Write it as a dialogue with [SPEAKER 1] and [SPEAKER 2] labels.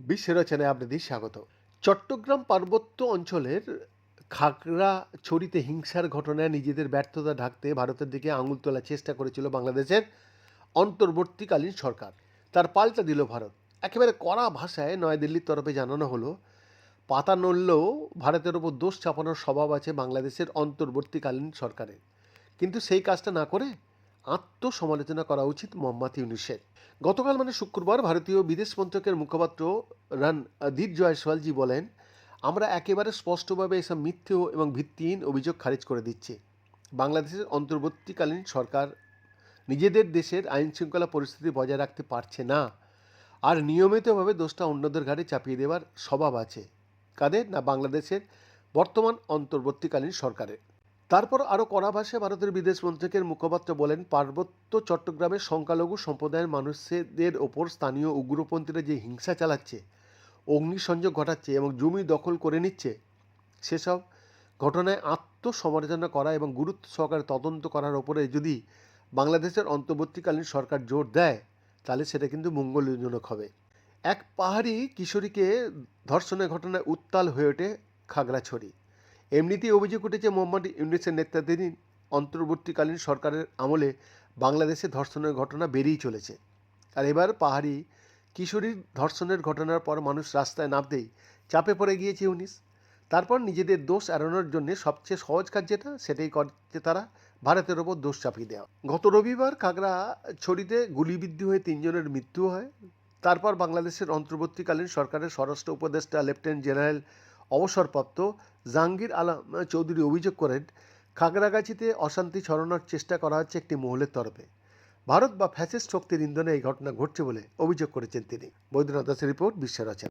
[SPEAKER 1] বিশ্ব রচনায় আপনাদের স্বাগত। চট্টগ্রাম পার্বত্য অঞ্চলের খাগড়াছড়িতে হিংসার ঘটনায় নিজেদের ব্যর্থতা ঢাকতে ভারতের দিকে আঙুল তোলার চেষ্টা করেছিল বাংলাদেশের অন্তর্বর্তীকালীন সরকার। তার পাল্টা দিল ভারত। একেবারে কড়া ভাষায় নয়াদিল্লির তরফে জানানো হলো, পাতা নড়লেও ভারতের ওপর দোষ চাপানোর স্বভাব আছে বাংলাদেশের অন্তর্বর্তীকালীন সরকারের। কিন্তু সেই কাজটা না করে আত্মসমালোচনা করা উচিত মোহাম্মদ ইউনুসের। গতকাল মানে শুক্রবার ভারতীয় বিদেশ মন্ত্রকের মুখপাত্র রণদীপ জয়সওয়ালজি বলেন, আমরা একেবারে স্পষ্টভাবে এসব মিথ্যে এবং ভিত্তিহীন অভিযোগ খারিজ করে দিচ্ছি। বাংলাদেশের অন্তর্বর্তীকালীন সরকার নিজেদের দেশের আইন শৃঙ্খলা পরিস্থিতি বজায় রাখতে পারছে না। আর নিয়মিতভাবে দোষটা অন্যদের ঘাড়ে চাপিয়ে দেওয়ার স্বভাব আছে। কাদের না বাংলাদেশের বর্তমান অন্তর্বর্তীকালীন সরকারের? তারপর আরও কড়া ভাষায় ভারতের বিদেশ মন্ত্রকের মুখপাত্র বলেন, পার্বত্য চট্টগ্রামের সংখ্যালঘু সম্প্রদায়ের মানুষদের ওপর স্থানীয় উগ্রপন্থীরা যে হিংসা চালাচ্ছে, অগ্নিসংযোগ ঘটাচ্ছে এবং জমি দখল করে নিচ্ছে, সেসব ঘটনায় আত্মসমালোচনা করা এবং গুরুত্ব সহকারে তদন্ত করার ওপরে যদি বাংলাদেশের অন্তর্বর্তীকালীন সরকার জোর দেয়, তাহলে সেটা কিন্তু মঙ্গলজনক হবে। এক পাহাড়ি কিশোরীকে ধর্ষণের ঘটনায় উত্তাল হয়ে ওঠে খাগড়াছড়ি। এমনিতেই অভিযোগ উঠেছে, মোহাম্মদ ইউনিসের নেতৃত্বাধীন অন্তর্বর্তীকালীন সরকারের আমলে বাংলাদেশে ধর্ষণের ঘটনা বেড়েই চলেছে। আর এবার পাহাড়ি কিশোরীর ধর্ষণের ঘটনার পর মানুষ রাস্তায় নামতেই চাপে পড়ে গিয়েছে ইউনিস। তারপর নিজেদের দোষ এড়ানোর জন্য সবচেয়ে সহজ কাজ যেটা, সেটাই করছে তারা ভারতের ওপর দোষ চাপিয়ে দেওয়া। গত রবিবার কাগড়া ছড়িতে গুলিবিদ্ধ হয়ে তিনজনের মৃত্যু হয়। তারপর বাংলাদেশের অন্তর্বর্তীকালীন সরকারের স্বরাষ্ট্র উপদেষ্টা, লেফটেন্যান্ট জেনারেল অবসরপ্রাপ্ত জাহাঙ্গীর আলম চৌধুরী অভিযোগ করেন, খাগড়াগাছিতে অশান্তি ছড়ানোর চেষ্টা করা হচ্ছে একটি মহলের তরফে। ভারত বা ফ্যাসিস্ট শক্তির ইন্ধনে এই ঘটনা ঘটছে বলে অভিযোগ করেছেন তিনি। বৈদ্যনাথ দাসের রিপোর্ট বিশ্ব